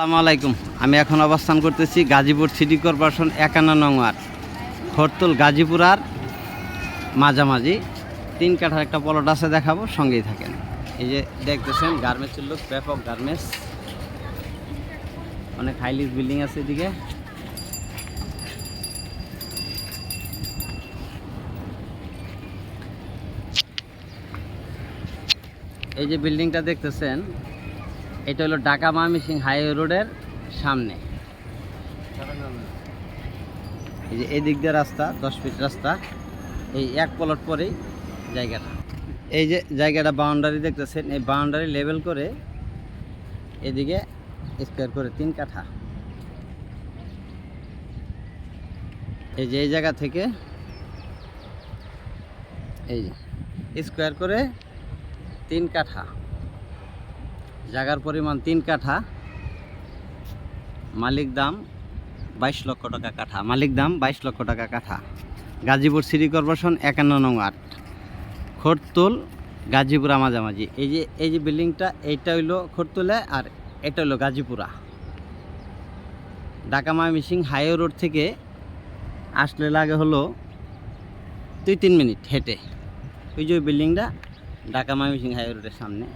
আসসালামু আলাইকুম। আমি এখন অবস্থান করতেছি গাজীপুর সিটি কর্পোরেশন একান্ন নং ওয়ার্ড খরতুল গাজীপুর আর মাঝামাঝি। তিন কাঠার একটা পলট আছে দেখাবো, সঙ্গেই থাকেন। এই যে দেখতেছেন, গার্মেন্টসের লোক, ব্যাপক গার্মেন্টস। অনেক হাইলিস বিল্ডিং আছে এদিকে। এই যে বিল্ডিংটা দেখতেছেন এটা হলো ঢাকা ময়মনসিং হাইওয়ে রোডের সামনে। এই যে এই দিক দিয়ে রাস্তা, দশ ফিট রাস্তা, এই এক পলট পরেই জায়গাটা। এই যে জায়গাটা বাউন্ডারি দেখতেছেন, এই বাউন্ডারি লেভেল করে এদিকে স্কোয়ার করে তিন কাঠা। এই যে এই জায়গা থেকে এই স্কোয়ার করে তিন কাঠা। জায়গার পরিমাণ তিন কাঠা। মালিক দাম বাইশ লক্ষ টাকা কাঠা। মালিক দাম বাইশ লক্ষ টাকা কাঠা। গাজীপুর সিটি কর্পোরেশন একান্ন নং আট খরতুল, গাজীপুরা মাঝামাঝি। এই যে এই যে বিল্ডিংটা, এইটা হইল খরতুলে আর এটা হইল গাজীপুরা। ঢাকা ময়মনসিং হাইওয়ে রোড থেকে আসলে লাগে হলো দুই তিন মিনিট হেঁটে। ওই যে বিল্ডিংটা, ঢাকা ময়মনসিং হাইওয়ে রোডের সামনে।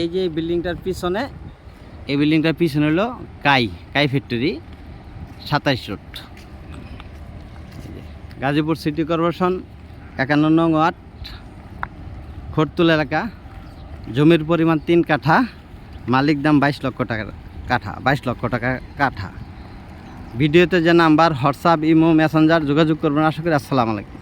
এই যে বিল্ডিংটার পিছনে, এই বিল্ডিংটার পিছনে হলো কাই কাই ফ্যাক্টরি সাতাইশ রোড গাজীপুর সিটি কর্পোরেশন একান্ন নং ওয়ার্ড, খরতুল এলাকা, জমির পরিমাণ তিন কাঠা, মালিক দাম বাইশ লক্ষ টাকা কাঠা, বাইশ লক্ষ টাকা কাঠা। ভিডিওতে যে নাম্বার, হোয়াটসঅ্যাপ, ইমো, মেসেঞ্জার যোগাযোগ করবেন। আশা করি আসসালামু আলাইকুম।